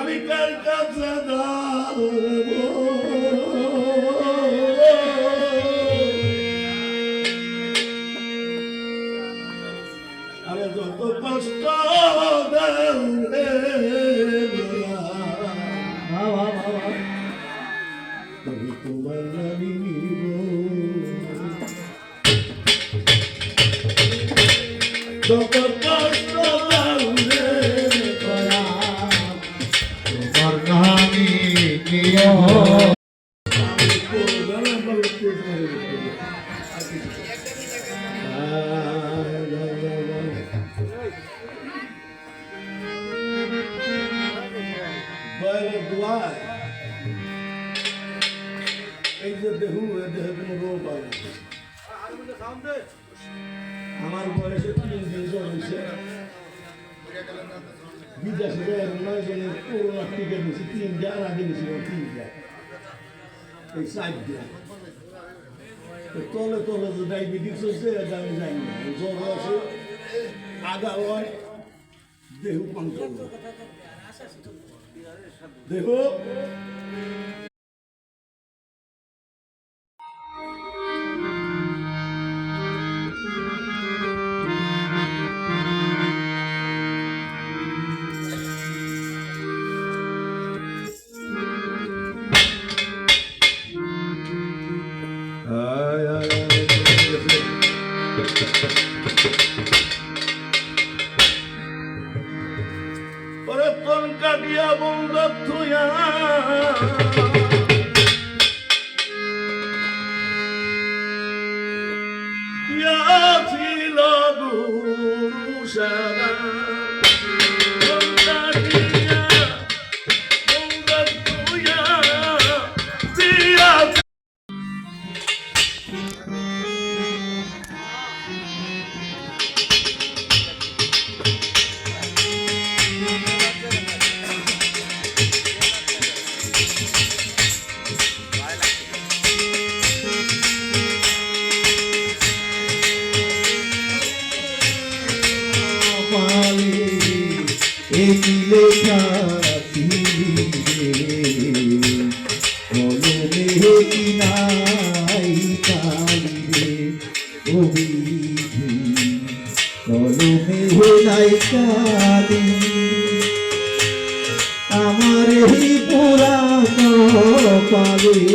আমি কার কাছে আরে যত কষ্ট তবে তোমার নামি নিব যত কষ্ট দাও রে মোরা, তোমার নামি নিয়ে আমি কোরবান বলতে পারি। বাইরে দোয়ায় এই যে দেহু এ দেহে কোনো রোগ হয় না। আমার বয়সে দিন জ্বর হয়েছে। বিদেশে যায় নয় জনে করোনা টিকা নিয়েছি তিন দেওয়ার আগে নিয়েছিল তিন দেয় এই সাইড দেয় তলে তলে যে ডায়াবেটিস হচ্ছে এটা আমি জানি না। জ্বর আছে আগা হয়, দেহ কন্ট্রোল দেহ? আয় কাটিয়া বন্ধ থুয়া? ছিল গুরু সারা পালে এই লেখা কলমে কি নাই কালিরে আমার এই পুরানো পালে